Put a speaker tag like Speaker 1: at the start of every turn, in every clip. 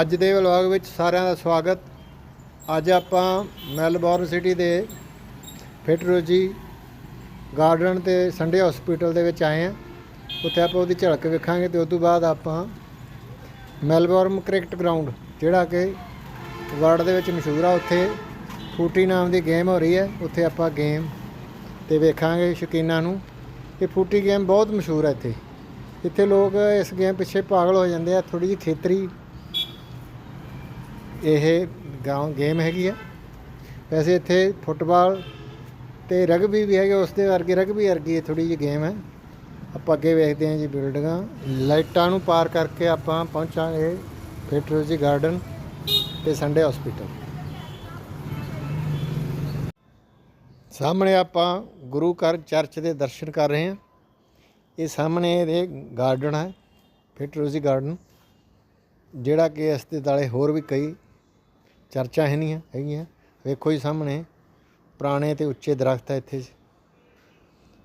Speaker 1: ਅੱਜ ਦੇ ਵਲੌਗ ਵਿੱਚ ਸਾਰਿਆਂ ਦਾ ਸਵਾਗਤ। ਅੱਜ ਆਪਾਂ ਮੈਲਬੌਰਨ ਸਿਟੀ ਦੇ ਫਿਟਰੋਜੀ ਗਾਰਡਨ ਤੇ ਸੰਡੇ ਹਸਪੀਟਲ ਦੇ ਵਿੱਚ ਆਏ ਹਾਂ ਉੱਥੇ ਆਪਾਂ ਉਹਦੀ ਝਲਕ ਵੇਖਾਂਗੇ ਤੇ ਉਸ ਤੋਂ ਬਾਅਦ ਆਪਾਂ ਮੈਲਬੌਰਨ ਕ੍ਰਿਕਟ ਗਰਾਊਂਡ, ਜਿਹੜਾ ਕਿ ਵਰਲਡ ਦੇ ਵਿੱਚ ਮਸ਼ਹੂਰ ਆ, ਉੱਥੇ ਫੂਟੀ ਨਾਮ ਦੀ ਗੇਮ ਹੋ ਰਹੀ ਹੈ। ਉੱਥੇ ਆਪਾਂ ਗੇਮ ਤੇ ਵੇਖਾਂਗੇ ਸ਼ੌਕੀਨਾਂ ਨੂੰ। ਇਹ ਫੂਟੀ ਗੇਮ ਬਹੁਤ ਮਸ਼ਹੂਰ ਹੈ ਇੱਥੇ। ਇੱਥੇ ਲੋਕ ਇਸ ਗੇਮ ਪਿੱਛੇ ਪਾਗਲ ਹੋ ਜਾਂਦੇ ਆ ਥੋੜੀ ਜਿਹੀ ਖੇਤਰੀ ਇਹ ਗੇਮ ਹੈਗੀ ਆ। ਵੈਸੇ ਇੱਥੇ ਫੁੱਟਬਾਲ ਤੇ ਰਗਬੀ ਵੀ ਹੈਗੇ ਉਸ ਦੇ ਵਰਗੇ ਰਗਬੀ ਵਰਗੀ ਥੋੜੀ ਜਿਹੀ ਗੇਮ ਹੈ। ਆਪਾਂ ਅੱਗੇ ਵੇਖਦੇ ਹਾਂ ਜੀ ਬਿਲਡਿੰਗਾਂ। ਲਾਈਟਾਂ ਨੂੰ ਪਾਰ ਕਰਕੇ ਆਪਾਂ ਪਹੁੰਚਾਂਗੇ ਫਿਟਰੋਜੀ ਗਾਰਡਨ ਤੇ ਸੰਡੇ ਹਸਪੀਟਲ ਸਾਹਮਣੇ ਆਪਾਂ ਗੁਰੂ ਘਰ ਚਰਚ ਦੇ ਦਰਸ਼ਨ ਕਰ ਰਹੇ ਹਾਂ। ਇਹ ਸਾਹਮਣੇ ਇਹਦੇ ਗਾਰਡਨ ਹੈ ਫਿਟਰੋਜੀ ਗਾਰਡਨ। ਜਿਹੜਾ ਕਿ ਇਸ ਦੇ ਦਾਲੇ ਹੋਰ ਵੀ ਕਈ ਚਰਚਾਂ ਹੈਨੀਆਂ ਹੈਗੀਆਂ। ਵੇਖੋ ਜੀ ਸਾਹਮਣੇ, ਪੁਰਾਣੇ ਤੇ ਉੱਚੇ ਦਰਖਤ ਹੈ ਇੱਥੇ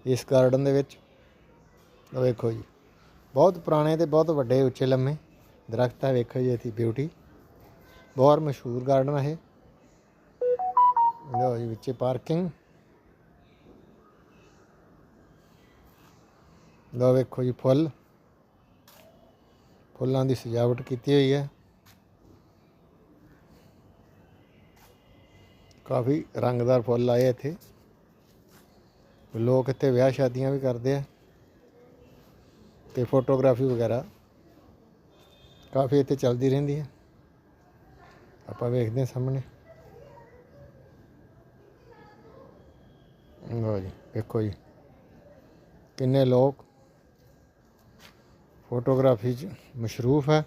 Speaker 1: ਇਸ ਗਾਰਡਨ ਦੇ ਵਿੱਚ। ਵੇਖੋ ਜੀ, ਬਹੁਤ ਪੁਰਾਣੇ ਤੇ ਬਹੁਤ ਵੱਡੇ ਉੱਚੇ ਲੰਮੇ ਦਰਖਤ ਹੈ। ਵੇਖੋ ਜੀ ਇਹਦੀ ਬਿਊਟੀ ਬਹੁਤ ਮਸ਼ਹੂਰ ਗਾਰਡਨ ਹੈ ਇਹ। ਜੀ ਵਿੱਚੇ ਪਾਰਕਿੰਗ। ਲਓ ਵੇਖੋ ਜੀ ਫੁੱਲ। ਫੁੱਲਾਂ ਦੀ ਸਜਾਵਟ ਕੀਤੀ ਹੋਈ ਹੈ। ਕਾਫੀ ਰੰਗਦਾਰ ਫੁੱਲ ਆਏ ਇੱਥੇ। ਲੋਕ ਇੱਥੇ ਵਿਆਹ ਸ਼ਾਦੀਆਂ ਵੀ ਕਰਦੇ ਆ ਤੇ ਫੋਟੋਗ੍ਰਾਫੀ ਵਗੈਰਾ ਕਾਫੀ ਇੱਥੇ ਚੱਲਦੀ ਰਹਿੰਦੀ ਹੈ ਆਪਾਂ ਵੇਖਦੇ ਹਾਂ ਸਾਹਮਣੇ। ਲਓ ਜੀ ਦੇਖੋ ਜੀ। ਕਿੰਨੇ ਲੋਕ ਫੋਟੋਗ੍ਰਾਫੀ 'ਚ ਮਸ਼ਰੂਫ ਹੈ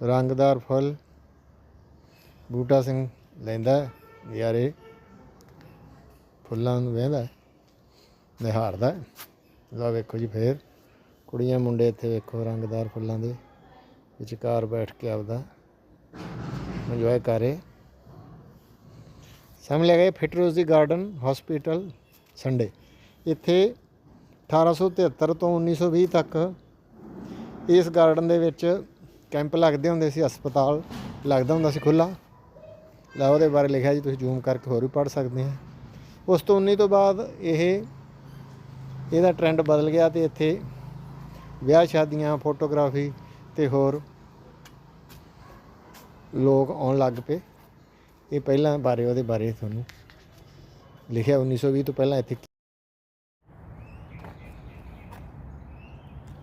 Speaker 1: ਰੰਗਦਾਰ ਫੁੱਲ ਬੂਟਾ ਸਿੰਘ ਲੈਂਦਾ ਹੈ, ਫੁੱਲਾਂ ਨੂੰ ਵੇਂਦਾ ਨਿਹਾਰਦਾ ਹੈ। ਲਓ ਵੇਖੋ ਜੀ ਫੇਰ ਕੁੜੀਆਂ ਮੁੰਡੇ ਇੱਥੇ ਵੇਖੋ ਰੰਗਦਾਰ ਫੁੱਲਾਂ ਦੇ ਵਿਚਕਾਰ ਬੈਠ ਕੇ ਆਪਦਾ ਇੰਜੋਏ ਕਰੇ ਸਾਹਮਣੇ ਗਏ ਫਿਟਰੋਜ਼ੀ ਗਾਰਡਨ ਹਸਪੀਟਲ ਸੰਡੇ ਇੱਥੇ 1873 ਤੋਂ 1920 ਤੱਕ ਇਸ ਗਾਰਡਨ ਦੇ ਵਿੱਚ ਕੈਂਪ ਲੱਗਦੇ ਹੁੰਦੇ ਸੀ ਹਸਪਤਾਲ ਲੱਗਦਾ ਹੁੰਦਾ ਸੀ ਖੁੱਲਾ ਲਾ ਉਹਦੇ ਬਾਰੇ ਲਿਖਿਆ ਜੀ ਤੁਸੀਂ ਜ਼ੂਮ ਕਰਕੇ ਹੋਰ ਵੀ ਪੜ੍ਹ ਸਕਦੇ ਆ। ਉਸ ਤੋਂ 19 ਤੋਂ ਬਾਅਦ ਇਹ ਇਹਦਾ ਟ੍ਰੈਂਡ ਬਦਲ ਗਿਆ ਤੇ ਇੱਥੇ ਵਿਆਹ ਸ਼ਾਦੀਆਂ ਫੋਟੋਗ੍ਰਾਫੀ ਤੇ ਹੋਰ ਲੋਕ ਆਉਣ ਲੱਗ ਪਏ। ਇਹ ਪਹਿਲਾਂ ਬਾਰੇ ਉਹਦੇ ਬਾਰੇ ਤੁਹਾਨੂੰ ਲਿਖਿਆ 1920 ਤੋਂ ਪਹਿਲਾਂ ਇੱਥੇ।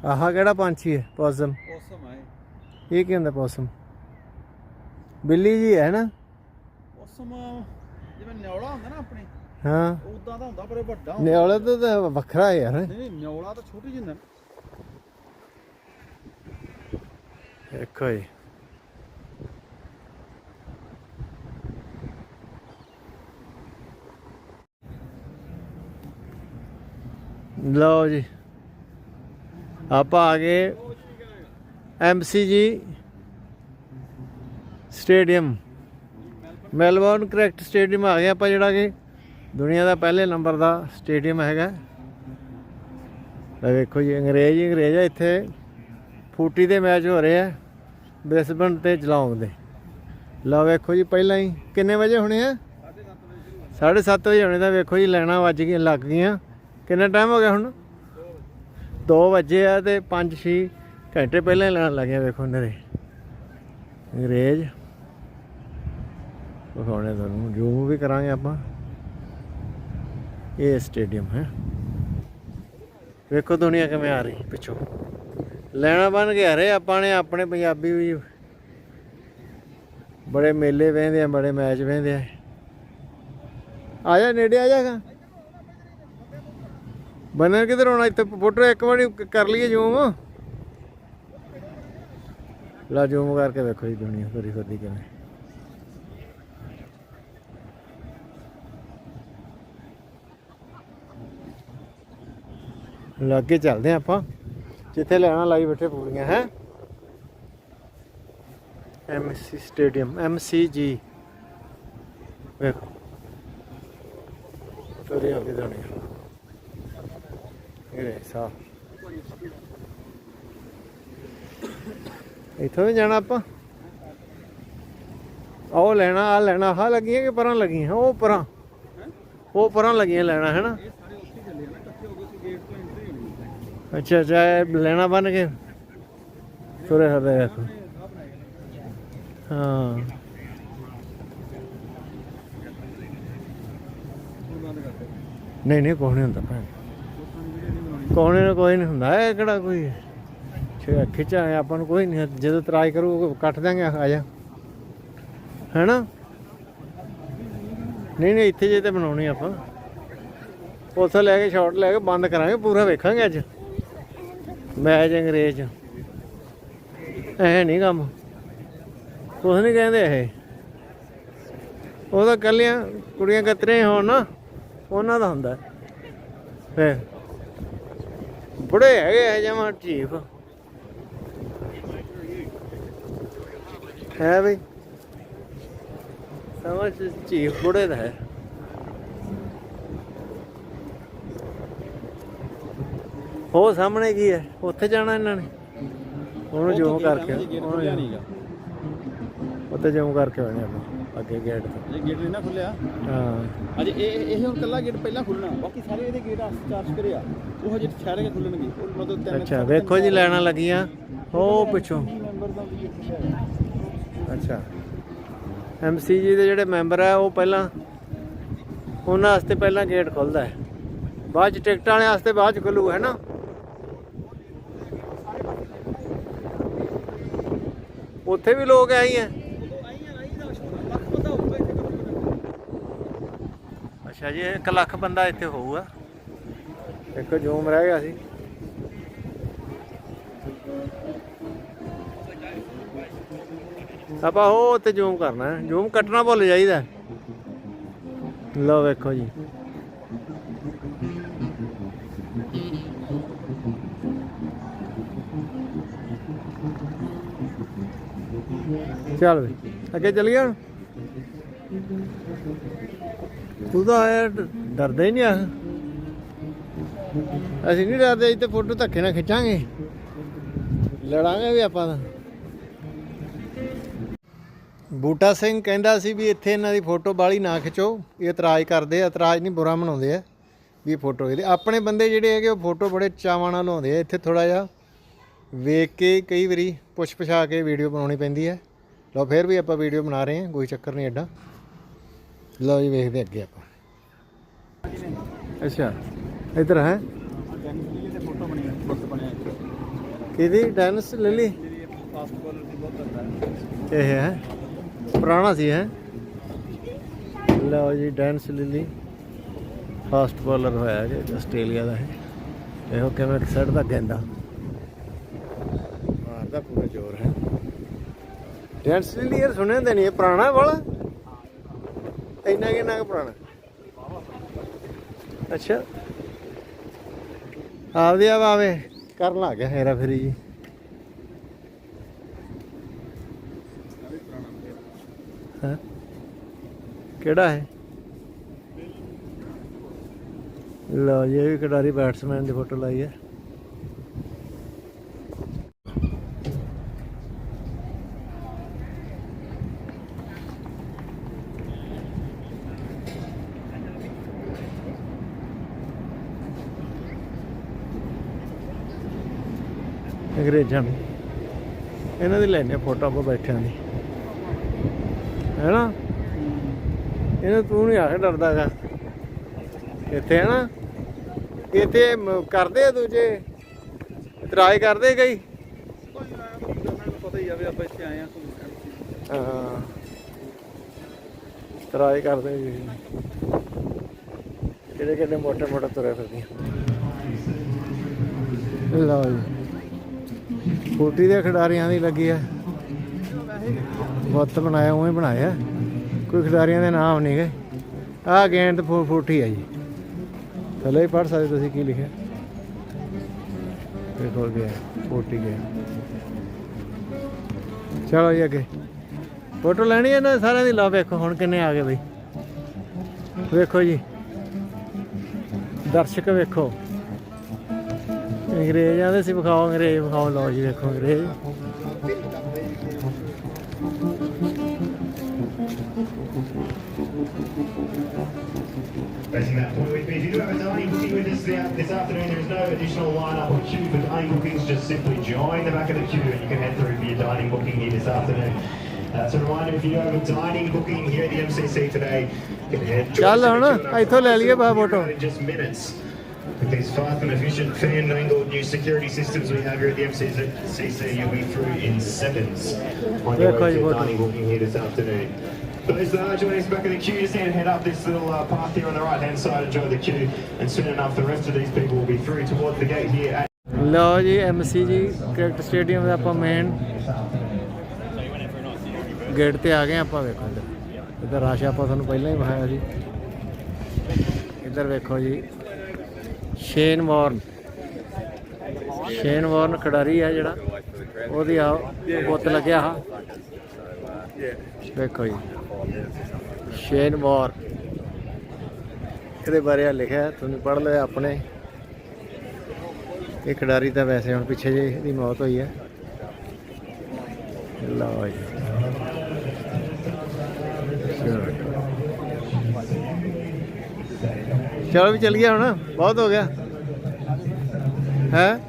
Speaker 1: ਆਹ ਕਿਹੜਾ ਪੰਛੀ ਹੈ? ਪੌਸਮ।
Speaker 2: ਪੋਸਮ ਹੈ
Speaker 1: ਇਹ ਕੀ ਹੁੰਦਾ ਪੌਸਮ? ਬਿੱਲੀ ਜੀ ਹੈ ਨਾ?
Speaker 2: ਪੋਸਮ ਜਿਵੇਂ ਨਿਉਲਾ ਹੁੰਦਾ ਨਾ ਆਪਣੇ
Speaker 1: ਹਾਂ।
Speaker 2: ਉਦਾਂ ਦਾ ਹੁੰਦਾ ਪਰ ਇਹ ਵੱਡਾ ਹੁੰਦਾ।
Speaker 1: ਨਿਆਲੇ ਤੋਂ ਤਾਂ ਵੱਖਰਾ ਹੈ ਯਾਰ।
Speaker 2: ਨਹੀਂ ਨਹੀਂ ਨਿਉਲਾ ਤਾਂ ਛੋਟੀ ਜਿਹੀ ਹੁੰਦਾ
Speaker 1: ਦੇਖੋ ਜੀ। ਲਓ ਜੀ। ਆਪਾਂ ਆ ਗਏ MCG stadium. Melbourne cricket stadium ਆ ਗਏ ਆਪਾਂ ਜਿਹੜਾ ਕਿ ਦੁਨੀਆ ਦਾ ਪਹਿਲੇ ਨੰਬਰ ਦਾ ਸਟੇਡੀਅਮ ਹੈਗਾ। ਇਹ ਵੇਖੋ ਜੀ, ਅੰਗਰੇਜ਼ ਹੀ ਅੰਗਰੇਜ਼ ਆ, ਇੱਥੇ ਫੂਟੀ ਦੇ ਮੈਚ ਹੋ ਰਹੇ ਆ ਬ੍ਰਿਸਬਨ ਤੇ ਜਲੌਂਗ ਦੇ। ਲਓ ਵੇਖੋ ਜੀ, ਪਹਿਲਾਂ ਹੀ ਕਿੰਨੇ ਵਜੇ ਹੋਣੇ ਆ? 7:30 ਵਜੇ ਹੋਣੇ ਤਾਂ ਵੇਖੋ ਜੀ ਲੈਣਾ ਵੱਜ ਗਈਆਂ, ਲੱਗ ਗਈਆਂ। ਕਿੰਨਾ ਟਾਈਮ ਹੋ ਗਿਆ ਹੁਣ? 2 ਵਜੇ ਆ ਤੇ 5-6 ਘੰਟੇ ਪਹਿਲਾਂ ਹੀ ਲੈਣ ਲੱਗਿਆ ਵੇਖੋ ਨਰੇ। ਅੰਗਰੇਜ਼ ਵਿਖਾਉਣੇ ਤੁਹਾਨੂੰ। ਜੂਮ ਵੀ ਕਰਾਂਗੇ ਆਪਾਂ। ਇਹ ਸਟੇਡੀਅਮ ਹੈ। ਵੇਖੋ ਦੁਨੀਆ ਕਿਵੇਂ ਆ ਰਹੀ ਪਿੱਛੋਂ। ਲੈਣਾ ਬਣ ਗਿਆ ਹਰੇ ਆਪਾਂ ਨੇ ਆਪਣੇ ਪੰਜਾਬੀ ਵੀ ਬੜੇ ਮੇਲੇ ਵੇਂਦੇ ਆ, ਬੜੇ ਮੈਚ ਵੇਂਦੇ ਆ। ਆ ਜਾ ਨੇੜੇ, ਆ ਜਾਗਾ ਬੰਨਣ ਕਿਧਰ ਹੋਣਾ ਇੱਥੇ ਫੋਟੋ ਇੱਕ ਵਾਰੀ ਕਰ ਲਈਏ ਜ਼ੂਮ ਲਾ ਜ਼ੂਮ ਕਰਕੇ ਵੇਖੋ ਜੀ ਦੁਨੀਆ ਤੁਰੀ ਫਿਰਦੀ ਕਿਵੇਂ। ਲਾਗੇ ਚੱਲਦੇ ਹਾਂ ਆਪਾਂ। ਜਿੱਥੇ ਲੈਣਾ ਲਾਈ ਬੈਠੇ ਪੂਰੀਆਂ ਹੈ? ਐਮਸੀ ਸਟੇਡੀਅਮ ਐਮਸੀਜੀ ਵੇਖੋ। ਤੁਰੇ ਅੱਗੇ ਜਾਣੇ ਇਹ ਸਾਹ। ਇੱਥੋਂ ਵੀ ਜਾਣਾ ਆਪਾਂ? ਉਹ ਲੈਣਾ ਆ ਲੈਣਾ, ਆਹ ਲੱਗੀਆਂ ਕਿ ਪਰਾਂ ਲੱਗੀਆਂ? ਉਹ ਪਰਾਂ। ਉਹ ਪਰਾਂ ਲੱਗੀਆਂ ਲੈਣਾ ਹੈ ਨਾ
Speaker 2: ਇਹ ਸਾਰੇ ਉੱਥੇ ਚੱਲੇ ਆ ਨਾ ਇਕੱਠੇ ਹੋ ਗਏ ਸੀ ਗੇਟ ਤੋਂ ਐਂਟਰੀ ਹੋਣੀ
Speaker 1: ਅੱਛਾ ਅੱਛਾ ਲੈਣਾ ਬਣ ਕੇ? ਤੁਰੇ ਫਿਰਦੇ ਹਾਂ। ਨਹੀਂ ਨਹੀਂ ਕੋਈ ਹੁੰਦਾ ਭੈਣ।
Speaker 2: ਲੋਕਾਂ
Speaker 1: ਨੂੰ ਕੋਈ ਨਹੀਂ ਹੁੰਦਾ। ਇਹ ਕਿਹੜਾ ਕੋਈ ਛੇ ਹੈ ਆਪਾਂ ਨੂੰ ਕੋਈ ਨਹੀਂ। ਜਦੋਂ ਤਰਾਈ ਕਰੂ ਕੱਟ ਦਾਂਗੇ ਆ ਜਾ। ਹੈਨਾ? ਨਹੀਂ ਨਹੀਂ, ਇੱਥੇ ਜੇ ਤੇ ਬਣਾਉਣੀ ਆਪਾਂ। ਉੱਥੇ ਲੈ ਕੇ ਸ਼ਾਟ ਲੈ ਕੇ ਬੰਦ ਕਰਾਂਗੇ, ਪੂਰਾ ਵੇਖਾਂਗੇ ਅੱਜ। ਮੈਚ ਅੰਗਰੇਜ਼ ਐ ਨਹੀਂ ਕੰਮ। ਕੁਛ ਨਹੀਂ ਕਹਿੰਦੇ ਇਹ। ਉਹ ਤਾਂ ਕੱਲੀਆਂ ਕੁੜੀਆਂ ਕਤਰੇ ਹੋਣ ਨਾ, ਉਹਨਾਂ ਦਾ ਹੁੰਦਾ। ਫੇ ਬੁੜੇ ਹੈਗੇ ਆ ਜਮਾ ਢੀਫ ਹੈ ਬਈ। ਸਮਝ ਢੀਫ ਬੁੜੇ ਦਾ ਹੈ। ਉਹ ਸਾਹਮਣੇ ਕੀ ਹੈ? ਉੱਥੇ ਜਾਣਾ ਇਹਨਾਂ ਨੇ? ਉਹਨੂੰ ਜੂਮ ਕਰਕੇ ਉੱਥੇ ਜੂਮ ਕਰਕੇ ਆਉਣੇ ਆਪਾਂ ਅੱਗੇ ਗੇਟ ਤੋਂ।
Speaker 2: ਇਹ ਗੇਟ ਨਹੀਂ ਨਾ ਖੁੱਲਿਆ
Speaker 1: ਹਾਂ।
Speaker 2: ਅਜੇ ਇਹ ਇਹ ਹੁਣ ਕੱਲਾ ਗੇਟ ਪਹਿਲਾਂ ਖੁੱਲਣਾ ਬਾਕੀ ਸਾਰੇ ਇਹਦੇ ਗੇਟ ਚਾਰਜ ਕਰੇ ਆ। ਉਹ ਹਜੇ ਠਹਿਰ ਕੇ ਖੁੱਲਣਗੇ ਉਹ ਮਤਲਬ ਤਿੰਨ
Speaker 1: ਅੱਛਾ ਵੇਖੋ ਜੀ ਲੈਣਾ ਲੱਗੀਆਂ। ਉਹ ਪਿੱਛੋਂ। ਅੱਛਾ। ਐਮਸੀਜੀ ਦੇ ਜਿਹੜੇ ਮੈਂਬਰ ਆ ਉਹ ਪਹਿਲਾਂ ਉਹਨਾਂ ਵਾਸਤੇ ਪਹਿਲਾਂ ਗੇਟ ਖੁੱਲਦਾ ਹੈ। ਬਾਅਦ ਚ ਟਿਕਟਾਂ ਵਾਲਿਆਂ ਵਾਸਤੇ ਬਾਅਦ ਚ ਖੁੱਲੂ ਹੈ ਨਾ? ਉੱਥੇ ਵੀ ਲੋਕ ਆਈ ਹੈ ਅੱਛਾ ਜੀ 1 ਲੱਖ ਬੰਦਾ ਇੱਥੇ ਹੋਊਗਾ। ਇੱਕ ਜੂਮ ਰਹਿ ਗਿਆ ਸੀ। ਆਪਾਂ ਉਹ ਉੱਤੇ ਜ਼ੂਮ ਕਰਨਾ ਜ਼ੂਮ ਕੱਟਣਾ ਭੁੱਲ ਜਾਈਦਾ। ਲਓ ਵੇਖੋ ਜੀ। ਚੱਲ ਵੀ। ਅੱਗੇ ਚੱਲ ਗਿਆ ਤੂੰ ਤਾਂ ਆਇਆ ਡਰਦਾ ਹੀ ਨਹੀਂ ਆ। ਅਸੀਂ ਨਹੀਂ ਡਰਦੇ ਇੱਥੇ ਫੋਟੋ ਧੱਕੇ ਨਾਲ ਖਿੱਚਾਂਗੇ। ਲੜਾਂਗੇ ਵੀ ਆਪਾਂ ਤਾਂ। ਬੂਟਾ ਸਿੰਘ ਕਹਿੰਦਾ ਸੀ ਵੀ ਇੱਥੇ ਇਹਨਾਂ ਦੀ ਫੋਟੋ ਬਾਲੀ ਨਾ ਖਿੱਚੋ। ਇਹ ਇਤਰਾਜ਼ ਕਰਦੇ ਆ। ਇਤਰਾਜ਼ ਨਹੀਂ ਬੁਰਾ ਮਨਾਉਂਦੇ ਆ ਵੀ ਫੋਟੋ ਇਹਦੇ। ਆਪਣੇ ਬੰਦੇ ਜਿਹੜੇ ਹੈਗੇ, ਉਹ ਫੋਟੋ ਬੜੇ ਚਾਵਾਂ ਨਾਲ ਲਾਉਂਦੇ ਆ। ਇੱਥੇ ਥੋੜਾ ਜਿਹਾ ਵੇਖ ਕੇ ਕਈ ਵਾਰੀ ਪੁੱਛ ਪਛਾ ਕੇ ਵੀਡੀਓ ਬਣਾਉਣੀ ਪੈਂਦੀ ਹੈ। ਲਓ, ਫਿਰ ਵੀ ਆਪਾਂ ਵੀਡੀਓ ਬਣਾ ਰਹੇ ਹਾਂ, ਕੋਈ ਚੱਕਰ ਨਹੀਂ ਐਡਾ। ਲਓ ਜੀ, ਵੇਖਦੇ ਅੱਗੇ ਆਪਾਂ। ਅੱਛਾ, ਇੱਧਰ ਹੈ।
Speaker 2: ਟੈਨਿਸ
Speaker 1: ਕਿਹਦੀ? ਡੈਨਸ ਲਿਲੀ? ਇਹ ਹੈ। ਪੁਰਾਣਾ ਸੀ, ਹੈ। ਲਓ ਜੀ ਡੈਂਸ ਲਿਲੀ। ਫਾਸਟ ਬਾਲਰ ਹੋਇਆ ਜੀ ਆਸਟ੍ਰੇਲੀਆ ਦਾ ਹੈ। ਇਹੋ ਕਿਵੇਂ ਸੜ ਦਾ ਗੈਂਦਾ ਮਾਰਦਾ ਪੂਰਾ ਜ਼ੋਰ ਹੈ ਡੈਂਸ ਲਿਲੀ ਸੁਣਿਆ ਤਾਂ ਨਹੀਂ, ਇਹ ਪੁਰਾਣਾ ਵਾਲਾ। ਇੰਨਾ ਕਿੰਨਾ ਕੁ ਪੁਰਾਣਾ। ਅੱਛਾ। ਆਪਦੇ ਆਪ ਆਵੇ, ਕਰਨ ਲੱਗ ਗਿਆ ਹੈਰਾ ਫੇਰੀ ਜੀ। ਹਾਂ? ਕਿਹੜਾ ਹੈ ਲਓ ਜੀ, ਇਹ ਵੀ ਖਿਡਾਰੀ ਬੈਟਸਮੈਨ ਦੀ ਫੋਟੋ ਲਾਈ ਹੈ। ਅੰਗਰੇਜ਼ਾਂ ਦੀ ਇਹਨਾਂ ਦੀ ਲੈਣੇ ਫੋਟੋ ਆਪਾਂ ਬੈਠਿਆਂ ਦੀ। ਹੈਨਾ? ਇਹਨੂੰ ਤੂੰ ਨਹੀਂ ਆਖ ਡਰਦਾਗਾ ਇੱਥੇ ਹੈ ਇੱਥੇ ਕਰਦੇ ਆ ਦੂਜੇ। ਇਤਰਾਜ਼ ਕਰਦੇ ਕਈ।
Speaker 2: ਪਤਾ ਹੀ। ਆ ਆਪਾਂ ਇੱਥੇ ਆਏ ਆ
Speaker 1: ਹਾਂ ਇਤਰਾਜ਼ ਕਰਦੇ ਕਿਹੜੇ ਕਿਹੜੇ ਮੋਟੇ ਮੋਟੇ ਤੁਰੇ ਫਿਰਦੀਆਂ। ਲਓ ਜੀ। ਫੋਟੀ ਦੇ ਖਿਡਾਰੀਆਂ ਦੀ ਲੱਗੀ ਹੈ ਬੁੱਤ ਬਣਾਇਆ, ਉਵੇਂ ਬਣਾਇਆ। ਕੋਈ ਖਿਡਾਰੀਆਂ ਦੇ ਨਾਮ ਨਹੀਂ ਗਏ ਆਹ ਗੇਂਦ ਫੋ- ਫੋਟੀ ਹੈ ਜੀ। ਥੱਲੇ ਹੀ ਪੜ ਸਕਦੇ ਤੁਸੀਂ ਕੀ ਲਿਖਿਆ। ਦੇਖੋ ਗਿਆ ਫੋਟੀ ਗਿਆ ਚਲੋ ਜੀ ਅੱਗੇ। ਫੋਟੋ ਲੈਣੀ ਹੈ ਨਾ ਸਾਰਿਆਂ ਦੀ? ਲਓ ਵੇਖੋ, ਹੁਣ ਕਿੰਨੇ ਆ ਗਏ ਬਈ। ਵੇਖੋ ਜੀ। ਦਰਸ਼ਕ ਵੇਖੋ। ਅੰਗਰੇਜ਼ਾਂ ਦੇ ਸੀ ਵਿਖਾਓ ਅੰਗਰੇਜ਼ ਵਿਖਾਓ ਲਓ ਜੀ ਵੇਖੋ ਅੰਗਰੇਜ਼
Speaker 3: Pressing that point with me. If you do have a dining booking with us this this afternoon, there is no additional line-up or queue for dining bookings. Just simply join the back of the queue and you can head through for your dining booking here this afternoon. Uh, so a reminder, if you do have a dining booking here at the MCC today, you can head
Speaker 1: ਚੱਲ ਹੁਣ ਇੱਥੋਂ ਲੈ ਲਈਏ ਬਾ photo
Speaker 3: in just minutes. With these fast and efficient fan-angled new security systems we have here at the MCC, you'll be through in seconds on your
Speaker 1: ਵੇਖੋ
Speaker 3: way
Speaker 1: ਜੀ
Speaker 3: to your
Speaker 1: photo.
Speaker 3: dining booking here this afternoon. Those that are joining us back in the queue, just need to head up this little uh, path here on the right-hand side, enjoy the queue, and soon enough the rest of these people will be through towards the gate here at
Speaker 1: ਲਓ ਜੀ MC ਜੀ cricket stadium ਦਾ ਆਪਾਂ main gate ਤੇ ਆ ਗਏ ਹਾਂ ਆਪਾਂ ਵੇਖੋ ਇੱਧਰ ਇੱਧਰ ਰਾਸ਼ ਆਪਾਂ ਤੁਹਾਨੂੰ ਪਹਿਲਾਂ ਹੀ ਵਿਖਾਇਆ ਸੀ ਇੱਧਰ ਵੇਖੋ ਜੀ ਸ਼ੇਨ ਵਾਰਨ ਸ਼ੇਨ ਵਾਰਨ ਖਿਡਾਰੀ ਹੈ ਜਿਹੜਾ। ਉਹਦੀ ਆ ਪੁੱਤ ਲੱਗਿਆ ਆ। ਵੇਖੋ ਜੀ। ਸ਼ੇਨ ਵਾਰ ਇਹਦੇ ਬਾਰੇ ਆ ਲਿਖਿਆ ਤੁਸੀਂ ਪੜ੍ਹ ਲਿਆ ਆਪਣੇ। ਇਹ ਖਿਡਾਰੀ ਤਾਂ ਵੈਸੇ ਹੁਣ ਪਿੱਛੇ ਜੇ ਇਹਦੀ ਮੌਤ ਹੋਈ ਹੈ। ਲਓ ਜੀ। ਚਲੋ ਵੀ ਚੱਲ ਗਿਆ ਹੁਣ ਬਹੁਤ ਹੋ ਗਿਆ। ਹੈ?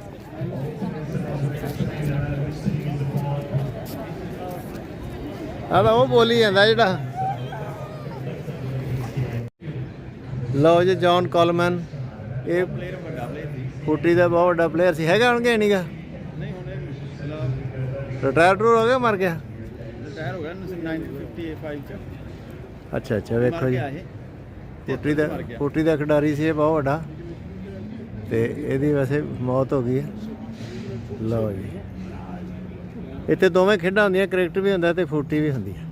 Speaker 1: ਆ ਤਾਂ ਉਹ ਬੋਲੀ ਜਾਂਦਾ ਜਿਹੜਾ। ਲਓ ਜੀ ਜੌਨ ਕਾਲਮਨ ਇਹ ਫੁੱਟੀ ਦਾ ਬਹੁਤ ਵੱਡਾ ਪਲੇਅਰ ਸੀ। ਹੈਗਾ ਹੁਣ ਕਿ ਨਹੀਂਗਾ
Speaker 2: ਨਹੀਂ ਹੁਣ
Speaker 1: ਰਿਟਾਇਰ ਹੋ ਗਿਆ ਮਰ ਗਿਆ?
Speaker 2: ਰਿਟਾਇਰ ਹੋ ਗਿਆ 1955 ਚ।
Speaker 1: ਅੱਛਾ ਅੱਛਾ ਵੇਖੋ ਜੀ।
Speaker 2: ਇਹ
Speaker 1: ਫੁੱਟੀ ਦਾ। ਫੁੱਟੀ ਦਾ ਖਿਡਾਰੀ ਸੀ ਇਹ ਬਹੁਤ ਵੱਡਾ। ਤੇ ਇਹਦੀ ਵੈਸੇ ਮੌਤ ਹੋ ਗਈ ਹੈ। ਲਓ ਜੀ। ਇੱਥੇ ਦੋਵੇਂ ਖੇਡਾਂ ਹੁੰਦੀਆਂ ਕ੍ਰਿਕਟ ਵੀ ਹੁੰਦਾ ਤੇ ਫੁੱਟੀ ਵੀ ਹੁੰਦੀ ਹੈ।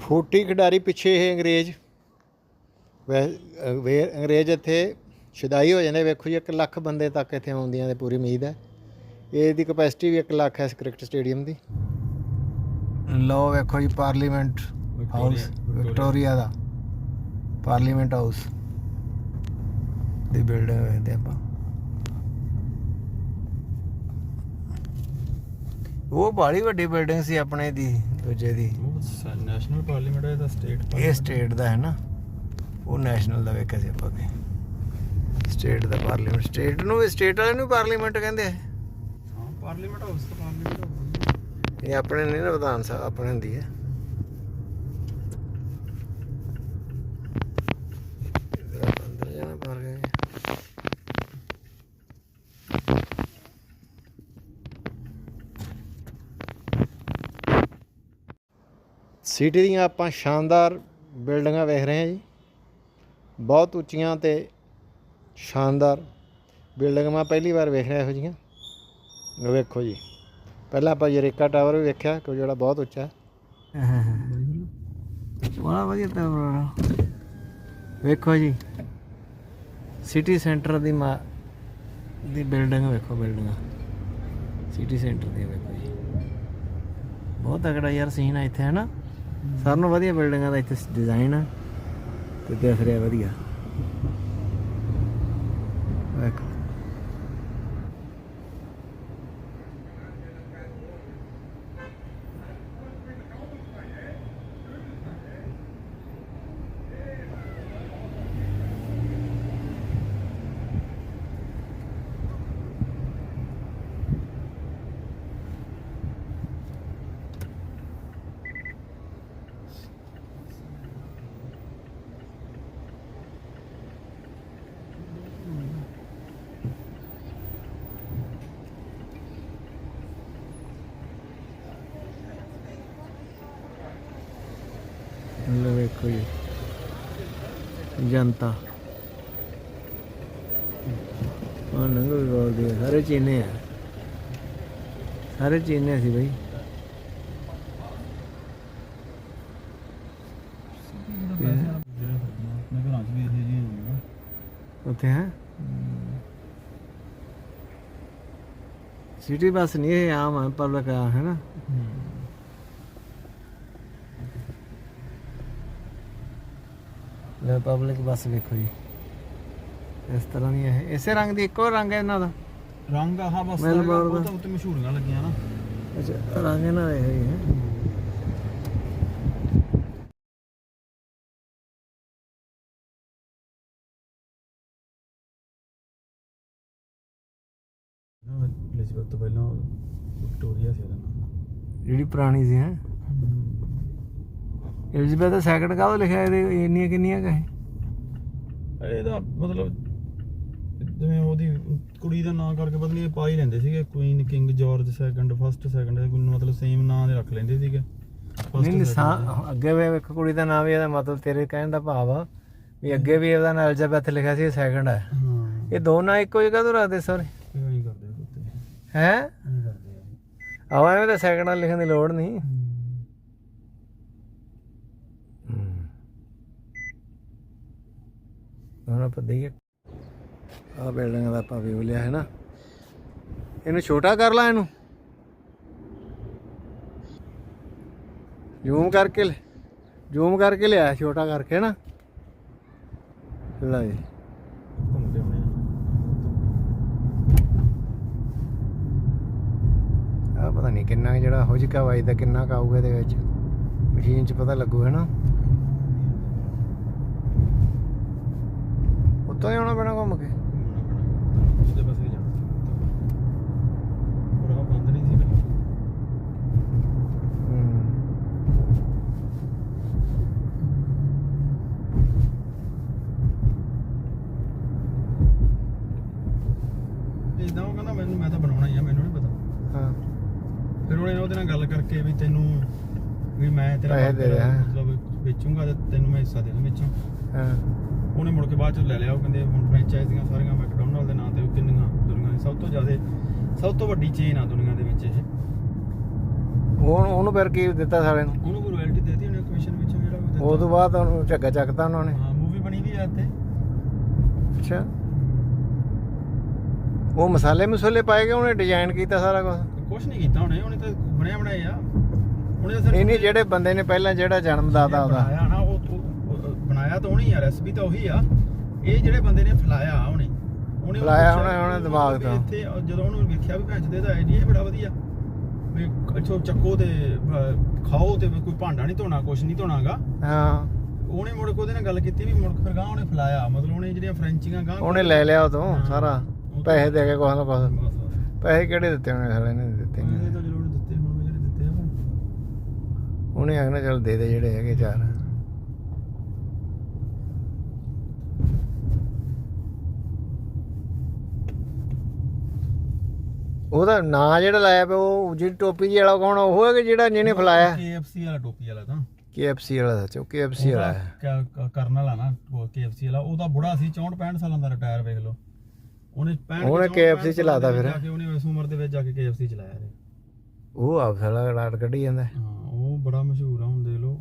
Speaker 1: ਫੁੱਟੀ ਖਿਡਾਰੀ ਪਿੱਛੇ ਇਹ ਅੰਗਰੇਜ਼। ਵੈ ਅੰਗਰੇਜ਼ ਇੱਥੇ ਸ਼ਿਦਾਈ ਹੋ ਜਾਂਦੇ ਵੇਖੋ ਜੀ 1 ਲੱਖ ਬੰਦੇ ਤੱਕ ਇੱਥੇ ਆਉਂਦੀਆਂ ਤੇ ਪੂਰੀ ਉਮੀਦ ਹੈ। ਇਹਦੀ ਕਪੈਸਿਟੀ ਵੀ 1 ਲੱਖ ਹੈ ਇਸ ਕ੍ਰਿਕਟ ਸਟੇਡੀਅਮ ਦੀ। ਲਓ ਵੇਖੋ ਜੀ ਪਾਰਲੀਮੈਂਟ ਹਾਊਸ ਵਿਕਟੋਰੀਆ ਦਾ। ਪਾਰਲੀਮੈਂਟ ਹਾਊਸ ਦੀ ਬਿਲਡਿੰਗ ਵੇਖਦੇ ਆਪਾਂ। ਉਹ ਬਾੜੀ ਵੱਡੀ ਬਿਲਡਿੰਗ ਸੀ ਆਪਣੇ ਦੀ ਦੂਜੇ ਦੀ।
Speaker 2: ਨੈਸ਼ਨਲ ਪਾਰਲੀਮੈਂਟ ਹੈ ਦਾ ਸਟੇਟ
Speaker 1: ਇਹ ਸਟੇਟ ਦਾ ਹੈ ਨਾ। ਉਹ ਨੈਸ਼ਨਲ ਦਾ ਵੇਖਿਆ ਸੀ ਆਪਾਂ ਕੇ ਸਟੇਟ ਦਾ ਪਾਰਲੀਮੈਂਟ ਸਟੇਟ ਨੂੰ ਵੀ ਸਟੇਟ ਵਾਲੇ ਨੂੰ ਪਾਰਲੀਮੈਂਟ ਕਹਿੰਦੇ ਆ।
Speaker 2: ਹਾਂ ਪਾਰਲੀਮੈਂਟ ਹਾਊਸ ਤਾਂ ਪਾਰਲੀਮੈਂਟ ਹਾਊਸ
Speaker 1: ਇਹ ਆਪਣੇ ਨਹੀਂ ਨਾ ਵਿਧਾਨ ਸਭਾ ਆਪਣੇ ਹੁੰਦੀ ਹੈ ਇੱਧਰ ਆਪਾਂ ਅੰਦਰ ਜਾਣਾ ਪਰ ਗਏ ਸਿਟੀ ਦੀਆਂ ਆਪਾਂ ਸ਼ਾਨਦਾਰ ਬਿਲਡਿੰਗਾਂ ਵੇਖ ਰਹੇ ਹਾਂ ਜੀ। ਬਹੁਤ ਉੱਚੀਆਂ ਤੇ ਸ਼ਾਨਦਾਰ ਬਿਲਡਿੰਗ ਮੈਂ ਪਹਿਲੀ ਵਾਰ ਵੇਖ ਰਿਹਾ ਇਹੋ ਜਿਹੀਆਂ। ਇਹ ਵੇਖੋ ਜੀ। ਪਹਿਲਾਂ ਆਪਾਂ ਯਰੇਕਾ ਟਾਵਰ ਵੀ ਵੇਖਿਆ ਕਿ ਜਿਹੜਾ ਬਹੁਤ ਉੱਚਾ ਹੈ। ਬੜਾ ਵਧੀਆ ਟਾਵਰ ਵੇਖੋ ਜੀ। ਸਿਟੀ ਸੈਂਟਰ ਦੀ ਮਾ ਦੀ ਬਿਲਡਿੰਗ ਵੇਖੋ, ਬਿਲਡਿੰਗ। ਸਿਟੀ ਸੈਂਟਰ ਦੀ ਵੇਖੋ ਜੀ। ਬਹੁਤ ਤਕੜਾ ਯਾਰ ਸੀਨ ਆ ਇੱਥੇ ਹੈ ਨਾ ਸਾਰਿਆਂ ਨਾਲੋਂ ਵਧੀਆ ਬਿਲਡਿੰਗਾਂ ਦਾ ਇੱਥੇ ਡਿਜ਼ਾਈਨ ਆ ਤੇ ਦਿਖ ਰਿਹਾ ਵਧੀਆ ਵੇਖੋ ਵੇਖੋ ਜੀ ਜਨਤਾ। ਉਹ ਨੰਗੋ ਵੀ ਬੋਲਦੀ ਸਾਰੇ ਚੀਨੇ ਆ। ਸਾਰੇ ਚੀਨੇ ਸੀ
Speaker 2: ਹੋਊਗਾ
Speaker 1: ਉੱਥੇ ਹੈ? ਸਿਟੀ ਬੱਸ ਨਹੀਂ ਇਹ ਆਮ ਹੈ ਪਬਲਿਕ ਹੈ ਨਾ? ਲੈ ਪਬਲਿਕ ਬੱਸ ਵੇਖੋ ਜੀ। ਇਸ ਤਰ੍ਹਾਂ ਦੀ ਇਹ ਇਸੇ ਰੰਗ ਦੀ ਇੱਕੋ ਰੰਗ ਹੈ ਇਹਨਾਂ ਦਾ।
Speaker 2: ਰੰਗ ਆਹ ਬਸ ਉਹ। ਤਾਂ ਉੱਤੇ ਮਸ਼ਹੂਰੀਆਂ ਲੱਗੀਆਂ ਨਾ।
Speaker 1: ਅੱਛਾ ਰੰਗ ਇਹਨਾਂ ਦਾ ਇਹ ਹੀ। ਹੈ
Speaker 2: ਐਲਿਜ਼ਬeth ਤੋਂ ਪਹਿਲਾਂ ਵਿਕਟੋਰੀਆ ਸੀ ਉਹਦਾ ਨਾਮ।
Speaker 1: ਜਿਹੜੀ ਪੁਰਾਣੀ ਸੀ ਹੈ? ਐਲਿਜ਼ਬeth ਦਾ ਸੈਕੰਡ ਕਾਹਦੋਂ ਲਿਖਿਆ ਇਹਦੇ ਇੰਨੀਆਂ ਕਿੰਨੀਆਂ ਕਹੇ
Speaker 2: ਇਹਦਾ ਮਤਲਬ ਜਿਵੇਂ ਉਹਦੀ ਕੁੜੀ ਦਾ ਨਾਂ ਕਰਕੇ ਇਹ ਪਾ ਹੀ ਲੈਂਦੇ ਸੀਗੇ queen king George second first second ਮਤਲਬ ਸੇਮ ਨਾਂ ਦੇ ਰੱਖ ਲੈਂਦੇ ਸੀਗੇ।
Speaker 1: ਨਹੀਂ ਨਹੀਂ ਅੱਗੇ ਵੀ ਇੱਕ ਕੁੜੀ ਦਾ ਨਾਮ ਵੀ ਇਹਦਾ ਮਤਲਬ ਤੇਰੇ ਕਹਿਣ ਦਾ ਭਾਵ ਆ ਵੀ ਅੱਗੇ ਵੀ ਇਹਦਾ ਨਾਮ ਐਲਿਜ਼ਾਬੈਥ ਲਿਖਿਆ ਸੀ ਸੈਕੰਡ ਹੈ
Speaker 2: ਹਾਂ।
Speaker 1: ਇਹ ਦੋਨਾਂ ਇੱਕੋ ਜਗ੍ਹਾ ਤੋਂ ਰੱਖਦੇ ਸੋਰੇ?
Speaker 2: ਇਹ ਨਹੀਂ ਕਰਦੇ ਆ ਕੁੱਤੇ।
Speaker 1: ਹੈ?
Speaker 2: ਆ।
Speaker 1: ਆਵਾ ਐਵੇਂ ਤਾਂ ਸੈਕੰਡ ਲਿਖਣ ਦੀ ਲੋੜ ਨਹੀਂ। ਹੁਣ ਆਪਾਂ ਦਈਏ। ਆ ਬਿਲਡਿੰਗ ਦਾ ਆਪਾਂ ਵਿਊ ਲਿਆ ਹੈ ਨਾ। ਇਹਨੂੰ ਛੋਟਾ ਕਰ ਲਾ ਇਹਨੂੰ। ਜ਼ੂਮ ਕਰਕੇ ਜ਼ੂਮ ਕਰਕੇ ਲਿਆ ਛੋਟਾ ਕਰਕੇ ਨਾ। ਲੈ ਜੀ।
Speaker 2: ਘੁੰਮ ਕੇ ਆ
Speaker 1: ਪਤਾ ਨਹੀਂ ਕਿੰਨਾ ਕੁ ਜਿਹੜਾ ਹੁਜਕਾ ਵੱਜਦਾ ਕਿੰਨਾ ਕੁ ਇਹਦੇ ਵਿੱਚ। ਮਸ਼ੀਨ 'ਚ ਪਤਾ ਲੱਗੂ, ਹੈ ਨਾ। ਉੱਤੋਂ ਹੀ ਆਉਣਾ ਪੈਣਾ ਘੁੰਮ ਕੇ।
Speaker 2: ਉਹਦੇ ਪਾਸੇ ਹੀ ਜਾਣਾ ਪਰ ਆਹ ਬੰਦ ਨਹੀਂ ਸੀ ਪਹਿਲਾਂ ਇਦਾਂ ਉਹ ਕਹਿੰਦਾ ਮੈਨੂੰ ਮੈਂ ਤਾਂ ਬਣਾਉਣਾ ਹੀ ਆ ਮੈਨੂੰ ਨਹੀਂ ਪਤਾ।
Speaker 1: ਹਾਂ।
Speaker 2: ਫਿਰ ਉਹਨੇ ਉਹਦੇ ਨਾਲ ਗੱਲ ਕਰਕੇ ਵੀ ਤੈਨੂੰ ਵੀ ਮੈਂ ਤੇਰਾ
Speaker 1: ਪੈਸੇ ਦੇ ਰਿਹਾ।
Speaker 2: ਮਤਲਬ ਵੇਚੂੰਗਾ ਤੇ ਤੈਨੂੰ ਮੈਂ ਹਿੱਸਾ ਦੇ ਦੂੰ ਵਿੱਚੋਂ।
Speaker 1: ਹਾਂ।
Speaker 2: ਉਹਨੇ ਮੁੜ ਕੇ ਬਾਅਦ ਚ ਲੈ ਲਿਆ ਉਹ ਕਹਿੰਦੇ ਹੁਣ ਫਰੈਂਚਾਈਜ਼ੀਆਂ ਸਾਰੀਆਂ ਮੈਕਡੋਨਲਡ ਦੇ ਨਾਂ ਤੇ ਕਿੰਨੀਆਂ ਦੁਨੀਆ ਦੀ ਸਭ ਤੋਂ ਜ਼ਿਆਦਾ ਸਭ ਤੋਂ ਵੱਡੀ ਚੇਨ ਆ ਦੁਨੀਆ ਦੇ ਵਿੱਚ ਇਹ।
Speaker 1: ਉਹ ਉਹਨੂੰ ਫਿਰ ਕੀ ਦਿੱਤਾ ਸਾਲੇ ਨੂੰ?
Speaker 2: ਉਹਨੂੰ ਕੋਈ ਰਾਇਲਟੀ ਦੇਤੀ ਉਹਨੇ ਕਮਿਸ਼ਨ ਵਿੱਚੋਂ ਜਿਹੜਾ ਦਿੱਤਾ।
Speaker 1: ਉਹ ਤੋਂ ਬਾਅਦ ਉਹਨੂੰ ਝੱਗਾ ਚੱਕਤਾ ਉਹਨਾਂ ਨੇ।
Speaker 2: ਹਾਂ ਮੂਵੀ ਬਣੀ ਵੀ ਆ ਤੇ
Speaker 1: ਅੱਛਾ। ਉਹ ਮਸਾਲੇ ਮਸੂਲੇ ਪਾਏ ਗਏ ਉਹਨੇ ਡਿਜ਼ਾਈਨ ਕੀਤਾ ਸਾਰਾ ਕੁਝ
Speaker 2: ਕੁਝ ਨਹੀਂ ਕੀਤਾ ਉਹਨੇ ਉਹਨੇ ਤਾਂ ਬਣਿਆ ਬਣਾਇਆ ਆ। ਉਹਨੇ ਤਾਂ ਸਿਰਫ
Speaker 1: ਨਹੀਂ ਜਿਹੜੇ ਬੰਦੇ ਨੇ ਪਹਿਲਾਂ ਜਿਹੜਾ ਜਨਮ ਦਾਤਾ ਉਹਦਾ
Speaker 2: ਬਣਾਇਆ ਨਾ ਉਹ ਉਹ- ਬਣਾਇਆ ਤਾਂ ਉਹਨੇ ਆ ਰੈਸਪੀ ਤਾਂ ਉਹੀ ਆ। ਇਹ ਜਿਹੜੇ ਬੰਦੇ ਨੇ ਫਲਾਇਆ ਉਹਨੇ ਉਹਨੇ
Speaker 1: ਫਲਾਇਆ ਉਹਨੇ- ਉਹਨੇ ਦਿਮਾਗ ਤੋਂ।
Speaker 2: ਇੱਥੇ ਜਦੋਂ ਉਹਨੂੰ ਵੇਖਿਆ ਵੀ ਭੈਂਚ ਦੇ ਦਾ ਆਈਡੀਆ ਬੜਾ ਵਧੀਆ। ਵੀ ਅੱਛੋ ਚੱਕੋ ਤੇ ਖਾਓ ਤੇ ਕੋਈ ਭਾਂਡਾ ਨਹੀਂ ਧੋਣਾ ਕੁਛ ਨਹੀਂ ਧੋਣਾਗਾ।
Speaker 1: ਹਾਂ।
Speaker 2: ਉਹਨੇ ਮੁੜ ਕੇ ਉਹਦੇ ਨਾਲ ਗੱਲ ਕੀਤੀ ਵੀ ਮੁੜ ਫਿਰ ਗਾਂ ਉਹਨੇ ਫਲਾਇਆ ਮਤਲਬ ਉਹਨੇ ਜਿਹੜੀਆਂ ਫਰੈਂਚੀਆਂ ਗਾਂ
Speaker 1: ਉਹਨੇ ਲੈ ਲਿਆ ਉਦੋਂ। ਸਾਰਾ ਪੈਸੇ ਦੇ ਕੇ ਕੁਛ ਨਾ ਕੁਛ। ਪੈਸੇ ਕਿਹੜੇ ਦਿੱਤੇ ਉਹਨੇ ਸਾਲੇ ਨੇ ਦਿੱਤੇ ਨਹੀਂ।
Speaker 2: ਦਿੱਤੇ ਹੁਣ ਜਿਹੜੇ ਦਿੱਤੇ ਆ। ਉਹ।
Speaker 1: ਉਹਨੇ ਆਖਣਾ ਚੱਲ ਦੇ ਦੇ ਜਿਹੜੇ ਹੈਗੇ ਚਾਰ। ਉਹਦਾ ਨਾਂ ਜਿਹੜਾ ਲਾਇਆ ਪਿਆ ਉਹ ਜਿਹੜੀ ਟੋਪੀ ਜਿਹੀ ਵਾਲਾ ਕੌਣ? ਉਹ ਹੈ ਕਿ ਜਿਹੜਾ ਜਿਹਨੇ ਫਲਾਇਆ?
Speaker 2: KFC ਵਾਲਾ ਟੋਪੀ ਵਾਲਾ ਤਾਂ।
Speaker 1: KFC ਵਾਲਾ ਸੱਚ ਉਹ KFC ਵਾਲਾ ਹੈ।
Speaker 2: ਕਰਨ ਵਾਲਾ ਨਾ ਉਹ KFC ਵਾਲਾ। ਉਹਦਾ ਬੁੜਾ ਸੀ 64 65 ਸਾਲਾਂ ਦਾ ਰਿਟਾਇਰ ਵੇਖ ਲਓ। ਉਹਨੇ 65
Speaker 1: ਉਹਨੇ KFC ਚਲਾਤਾ ਫਿਰ।
Speaker 2: ਜਾ ਕੇ ਉਹਨੇ ਇਸ ਉਮਰ ਦੇ ਵਿੱਚ ਜਾ ਕੇ KFC ਚਲਾਇਆ ਰੇ
Speaker 1: ਉਹ ਆਪ ਸਾਲਾ ਰਾਟ ਕੱਢੀ ਜਾਂਦਾ। ਹੈ।
Speaker 2: ਉਹ ਬੜਾ ਮਸ਼ਹੂਰ ਆ ਹੁਣ ਦੇਖ ਲਓ।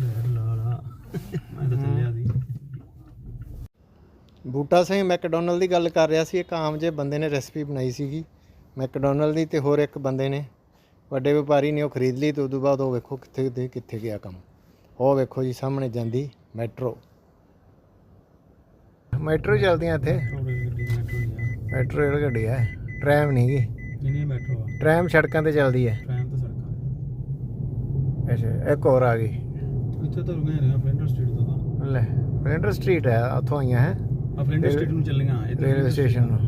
Speaker 2: ਯਾਰ ਲਾ ਲਾ। ਮੈਂ ਤਾਂ ਚੱਲਿਆ ਸੀ।
Speaker 1: ਬੂਟਾ ਸਿੰਘ ਮੈਕਡੋਨਲਡ ਦੀ ਗੱਲ ਕਰ ਰਿਹਾ ਸੀ ਇੱਕ ਆਮ ਜੇ ਬੰਦੇ ਨੇ ਰੈਸਪੀ ਬਣਾਈ ਸੀਗੀ। ਮੈਕਡੋਨਲਡ ਦੀ ਤੇ ਹੋਰ ਇੱਕ ਬੰਦੇ ਨੇ। ਵੱਡੇ ਵਪਾਰੀ ਨੇ ਉਹ ਖਰੀਦ ਲਈ ਤੇ ਉਦੋਂ ਬਾਅਦ ਉਹ ਵੇਖੋ ਕਿੱਥੇ ਦੇ ਕਿੱਥੇ ਗਿਆ ਕੰਮ। ਉਹ ਵੇਖੋ ਜੀ ਸਾਹਮਣੇ ਜਾਂਦੀ ਮੈਟਰੋ। ਮੈਟਰੋ ਚੱਲਦੀਆਂ ਇੱਥੇ।
Speaker 2: ਮੈਟਰੋ ਆ
Speaker 1: ਰੇਲ ਗੱਡੀ ਹੈ ਟ੍ਰੈਮ ਨਹੀਂ ਗੀ।
Speaker 2: ਮੈਟਰੋ ਆ।
Speaker 1: ਟ੍ਰੈਮ ਸੜਕਾਂ ਤੇ ਚੱਲਦੀ ਹੈ
Speaker 2: ਟ੍ਰੈਨ ਤੇ ਸੜਕਾਂ
Speaker 1: ਅੱਛਾ ਇੱਕ ਹੋਰ ਆ ਗਈ।
Speaker 2: ਇੱਥੇ ਤਾਂ ਰੁਕੇ ਰਿਹਾ ਫਲੈਂਡਰ ਸਟਰੀਟ ਤੋਂ ਤਾਂ।
Speaker 1: ਲੈ ਫਲੈਂਡਰ ਸਟਰੀਟ ਹੈ ਉੱਥੋਂ ਆਈਆਂ ਹੈ।
Speaker 2: ਆ ਨੂੰ ਚੱਲੀਆਂ
Speaker 1: ਰੇਲਵੇ ਸਟੇਸ਼ਨ ਨੂੰ।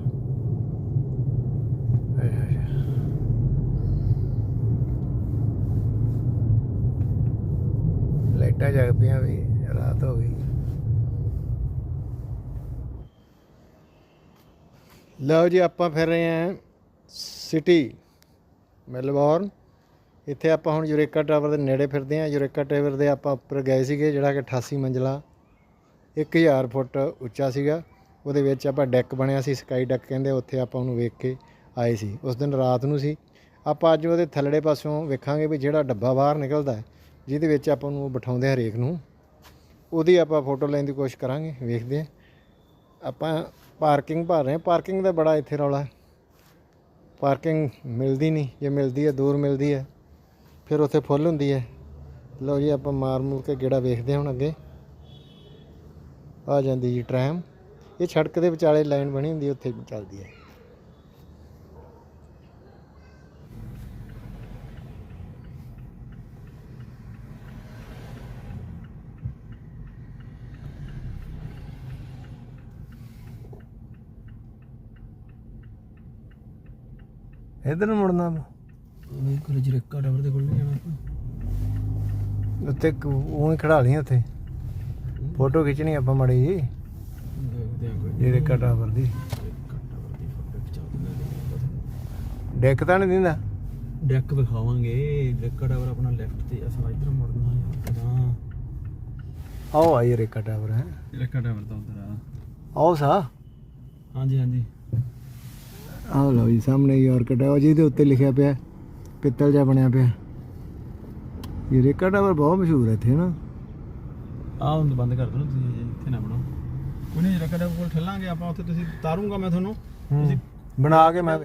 Speaker 1: ਲਾਈਟਾਂ ਜਗ ਪਈਆਂ ਵੀ ਰਾਤ ਹੋ ਗਈ। ਲਓ ਜੀ ਆਪਾਂ ਫਿਰ ਰਹੇ ਹਾਂ ਸਿਟੀ ਮੈਲਬੌਰਨ ਇੱਥੇ ਆਪਾਂ ਹੁਣ ਯੂਰੇਕਾ ਟਾਵਰ ਦੇ ਨੇੜੇ ਫਿਰਦੇ ਹਾਂ। ਯੂਰੇਕਾ ਟਾਵਰ ਦੇ ਆਪਾਂ ਉੱਪਰ ਗਏ ਸੀਗੇ ਜਿਹੜਾ ਕਿ 88 ਮੰਜ਼ਲਾ। 1000 ਫੁੱਟ ਉੱਚਾ ਸੀਗਾ। ਉਹਦੇ ਵਿੱਚ ਆਪਾਂ ਡੈਕ ਬਣਿਆ ਸੀ ਸਕਾਈ ਡੈਕ ਕਹਿੰਦੇ, ਉੱਥੇ ਆਪਾਂ ਉਹਨੂੰ ਵੇਖ ਕੇ ਆਏ ਸੀ। ਉਸ ਦਿਨ ਰਾਤ ਨੂੰ ਸੀ। ਆਪਾਂ ਅੱਜ ਉਹਦੇ ਥੱਲੜੇ ਪਾਸਿਓਂ ਵੇਖਾਂਗੇ ਵੀ ਜਿਹੜਾ ਡੱਬਾ ਬਾਹਰ ਨਿਕਲਦਾ ਜਿਹਦੇ ਵਿੱਚ ਆਪਾਂ ਨੂੰ ਬਿਠਾਉਂਦੇ ਹਰੇਕ ਨੂੰ। ਉਹਦੀ ਆਪਾਂ ਫੋਟੋ ਲੈਣ ਦੀ ਕੋਸ਼ਿਸ਼ ਕਰਾਂਗੇ, ਵੇਖਦੇ ਹਾਂ। ਆਪਾਂ ਪਾਰਕਿੰਗ ਭਰ ਰਹੇ ਹਾਂ। ਪਾਰਕਿੰਗ ਦਾ ਬੜਾ ਇੱਥੇ ਰੌਲਾ ਪਾਰਕਿੰਗ ਮਿਲਦੀ ਨਹੀਂ। ਜੇ ਮਿਲਦੀ ਹੈ, ਦੂਰ ਮਿਲਦੀ ਹੈ, ਫਿਰ ਉੱਥੇ ਫੁੱਲ ਹੁੰਦੀ ਹੈ। ਲਓ ਜੀ, ਆਪਾਂ ਮਾਰ ਮੂਰ ਕੇ ਗੇੜਾ ਵੇਖਦੇ ਹਾਂ ਹੁਣ ਅੱਗੇ। ਆ ਜਾਂਦੀ ਜੀ ਟ੍ਰੈਮ। ਇਹ ਸੜਕ ਦੇ ਵਿਚਾਲੇ ਲਾਈਨ ਬਣੀ ਹੁੰਦੀ ਉੱਥੇ ਚੱਲਦੀ ਹੈ। ਇਧਰ ਨੂੰ ਮੁੜਨਾ ਵਾ।
Speaker 2: ਉਹ ਕੋਲ ਜਰੇਕਾ ਟਾਵਰ ਦੇ ਕੋਲ ਨਹੀਂ ਜਾਣਾ
Speaker 1: ਉੱਤੇ ਉਹ ਹੀ ਖੜਾ ਲਈ ਉੱਥੇ। ਫੋਟੋ ਖਿੱਚਣੀ ਆਪਾਂ ਮੜੀ ਜੀ।
Speaker 2: ਦੇਖਦੇ ਆ ਕੋਈ।
Speaker 1: ਜਿਹੜੇ ਕਟਾਵਰ ਦੀ
Speaker 2: ਜਰੇਕਾ ਟਾਵਰ ਦੀ। ਫੋਟੋ ਖਿਚਾ ਦਿੰਦੇ
Speaker 1: ਡੈਕ ਤਾਂ ਨਹੀਂ ਦਿੰਦਾ?
Speaker 2: ਡੈਕ ਵਿਖਾਵਾਂਗੇ। ਜਰੇਕਾ ਟਾਵਰ ਆਪਣਾ ਲੈਫਟ ਤੇ ਅਸਾਂ ਇਧਰ ਮੁੜਨਾ ਯਾਰ ਤਾਂ
Speaker 1: ਆਓ ਆਈ ਰੇਕਾ ਟਾਵਰ ਹੈ।
Speaker 2: ਜਰੇਕਾ ਟਾਵਰ ਤਾਂ ਉਧਰ ਆ।
Speaker 1: ਆਓ ਸਾ।
Speaker 2: ਹਾਂਜੀ ਹਾਂਜੀ।
Speaker 1: ਆਹ ਲਓ ਜੀ ਸਾਹਮਣੇ ਯਾਰਕ ਟਾਵਰ ਜਿਹਦੇ ਉੱਤੇ ਲਿਖਿਆ ਪਿਆ ਪਿੱਤਲ ਜਿਹਾ ਬਣਿਆ ਪਿਆ। ਇਹ ਰੇਕਾ ਟਾਵਰ ਬਹੁਤ ਮਸ਼ਹੂਰ ਹੈ ਇੱਥੇ ਨਾ।
Speaker 2: ਆਹ ਹੁਣ ਬੰਦ ਕਰ ਦੋ ਤੁਸੀਂ ਇੱਥੇ ਨਾ ਬਣਾਓ। ਕੋਈ ਨਹੀਂ ਜਰੇਕਾ ਟਾਵਰ ਕੋਲ ਠੱਲਾਂਗੇ ਆਪਾਂ ਉੱਥੇ ਤੁਸੀਂ ਤਾਰੂੰਗਾ ਮੈਂ ਤੁਹਾਨੂੰ। ਤੁਸੀਂ
Speaker 1: ਬਣਾ ਕੇ ਮੈਂ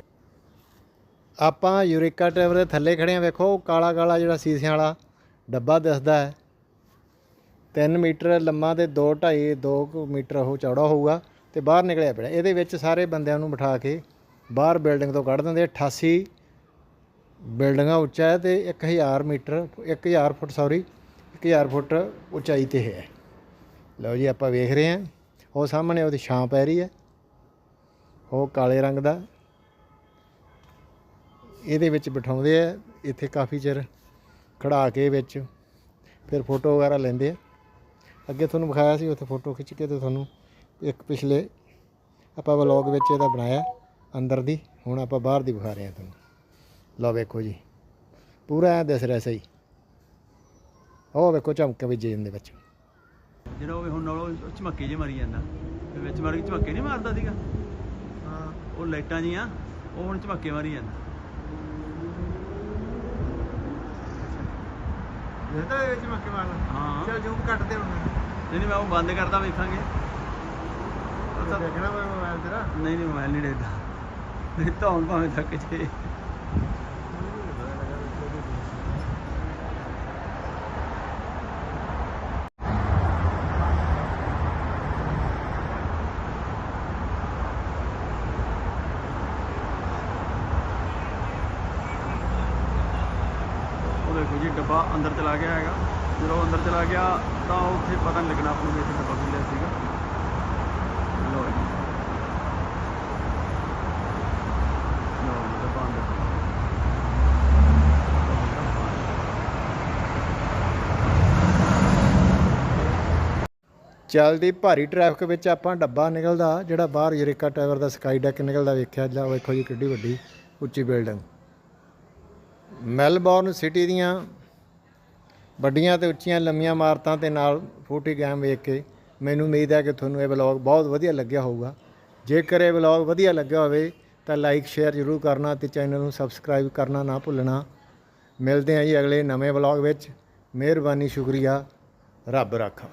Speaker 1: ਆਪਾਂ ਯੂਰੇਕਾ ਟਾਵਰ ਦੇ ਥੱਲੇ ਖੜੇ ਆ ਵੇਖੋ ਕਾਲਾ ਕਾਲਾ ਜਿਹੜਾ ਸੀਸਿਆਂ ਵਾਲਾ ਡੱਬਾ ਦਿਸਦਾ ਹੈ। 3 ਮੀਟਰ ਲੰਮਾ ਤੇ 2 2.5 2 ਮੀਟਰ ਉਹ ਚੌੜਾ ਹੋਊਗਾ ਤੇ ਬਾਹਰ ਨਿਕਲਿਆ ਪਿਆ। ਇਹਦੇ ਵਿੱਚ ਸਾਰੇ ਬੰਦਿਆਂ ਨੂੰ ਬਿਠਾ ਕੇ ਬਾਹਰ ਬਿਲਡਿੰਗ ਤੋਂ ਕੱਢ ਦਿੰਦੇ ਆ। 88 ਬਿਲਡਿੰਗਾਂ ਉੱਚਾ ਹੈ ਤੇ 1000 ਮੀਟਰ 1000 ਫੁੱਟ ਸੌਰੀ 1000 ਫੁੱਟ ਉਚਾਈ ਤੇ ਹੈ। ਲਓ ਜੀ, ਆਪਾਂ ਵੇਖ ਰਹੇ ਹਾਂ। ਉਹ ਸਾਹਮਣੇ ਉਹਦੀ ਛਾਂ ਪੈ ਰਹੀ ਹੈ। ਉਹ ਕਾਲੇ ਰੰਗ ਦਾ। ਇਹਦੇ ਵਿੱਚ ਬਿਠਾਉਂਦੇ ਆ। ਇੱਥੇ ਕਾਫੀ ਚਿਰ ਖੜਾ ਕੇ ਵਿੱਚ ਫਿਰ ਫੋਟੋ ਵਗੈਰਾ ਲੈਂਦੇ ਆ। ਅੱਗੇ ਤੁਹਾਨੂੰ ਵਿਖਾਇਆ ਸੀ, ਉੱਥੇ ਫੋਟੋ ਖਿੱਚ ਕੇ ਤੇ ਤੁਹਾਨੂੰ ਇੱਕ ਪਿਛਲੇ ਆਪਾਂ ਵਲੌਗ ਵਿੱਚ ਇਹਦਾ ਬਣਾਇਆ ਅੰਦਰ ਦੀ। ਹੁਣ ਆਪਾਂ ਬਾਹਰ ਦੀ ਵਿਖਾ ਰਹੇ ਹਾਂ ਤੁਹਾਨੂੰ। ਲਓ ਵੇਖੋ ਜੀ। ਪੂਰਾ ਐ ਦਿਸ ਰਿਹਾ ਸਹੀ। ਉਹ ਵੇਖੋ ਚਮਕ ਵੀ ਜੇਨ ਦੇ ਵਿੱਚ।
Speaker 2: ਜਿਹੜਾ ਉਹ ਹੁਣ ਨਾਲੋਂ ਝਮੱਕੇ ਜੇ ਮਾਰੀ ਜਾਂਦਾ। ਤੇ ਵਿੱਚ ਮਾਰ ਕੇ ਝਮੱਕੇ ਨਹੀਂ ਮਾਰਦਾ ਸੀਗਾ?
Speaker 1: ਹਾਂ।
Speaker 2: ਉਹ ਲਾਈਟਾਂ ਜੀਆਂ ਉਹ ਹੁਣ ਝਮੱਕੇ ਮਾਰੀ ਜਾਂਦਾ।
Speaker 1: ਇਹਦਾ ਵਿੱਚ ਮੱਕੇ ਮਾਰਨਾ
Speaker 2: ਹਾਂ।
Speaker 1: ਚਲ ਜੂਮ ਕੱਟਦੇ ਹੁਣ।
Speaker 2: ਨਹੀਂ ਨਹੀਂ ਮੈਂ ਉਹ ਬੰਦ ਕਰਦਾ ਵੇਖਾਂਗੇ।
Speaker 1: ਦੇਖਣਾ ਮੈਂ ਮੋਬਾਈਲ ਤੇਰਾ?
Speaker 2: ਨਹੀਂ ਨਹੀਂ ਮੋਬਾਈਲ ਨਹੀਂ ਦੇਖਦਾ। ਨਹੀਂ ਤਾਂ ਹੁਣ ਭਾਵੇਂ ਥੱਕ ਜੇ ਉਹ ਦੇਖੋ ਜੀ ਡੱਬਾ ਅੰਦਰ ਚਲਾ ਗਿਆ ਹੈਗਾ ਜਦੋਂ ਉਹ ਅੰਦਰ ਚਲਾ ਗਿਆ ਤਾਂ ਉੱਥੇ ਪਤਾ ਨਹੀਂ ਲੱਗਣਾ ਆਪਾਂ ਨੂੰ ਵੀ ਇੱਥੇ ਡੱਬਾ ਖੁੱਲਿਆ ਸੀਗਾ ਲਓ ਜੀ ਲਓ ਜੀ ਡੱਬਾ ਅੰਦਰ
Speaker 1: ਚੱਲਦੀ ਭਾਰੀ ਟ੍ਰੈਫਿਕ ਵਿੱਚ ਆਪਾਂ ਡੱਬਾ ਨਿਕਲਦਾ, ਜਿਹੜਾ ਬਾਹਰ ਯੂਰੇਕਾ ਟਾਵਰ ਦਾ ਸਕਾਈ ਡੈਕ ਨਿਕਲਦਾ ਵੇਖਿਆ, ਜਾਂ ਵੇਖੋ ਜੀ ਕਿੱਡੀ ਵੱਡੀ ਉੱਚੀ ਬਿਲਡਿੰਗ ਮੈਲਬੌਰਨ ਸਿਟੀ ਦੀਆਂ ਵੱਡੀਆਂ ਤੇ ਉੱਚੀਆਂ ਲੰਮੀਆਂ ਇਮਾਰਤਾਂ ਤੇ ਨਾਲ ਫੋਟੀ ਗੈਮ ਵੇਖ ਕੇ ਮੈਨੂੰ ਉਮੀਦ ਹੈ ਕਿ ਤੁਹਾਨੂੰ ਇਹ ਵਲੌਗ ਬਹੁਤ ਵਧੀਆ ਲੱਗਿਆ ਹੋਊਗਾ। ਜੇਕਰ ਇਹ ਵਲੌਗ ਵਧੀਆ ਲੱਗਿਆ ਹੋਵੇ, ਤਾਂ ਲਾਈਕ ਸ਼ੇਅਰ ਜ਼ਰੂਰ ਕਰਨਾ ਤੇ ਚੈਨਲ ਨੂੰ ਸਬਸਕ੍ਰਾਈਬ ਕਰਨਾ ਨਾ ਭੁੱਲਣਾ। ਮਿਲਦੇ ਹਾਂ ਜੀ ਅਗਲੇ ਨਵੇਂ ਵਲੌਗ ਵਿੱਚ। ਮਿਹਰਬਾਨੀ, ਸ਼ੁਕਰੀਆ। ਰੱਬ ਰਾਖਾ।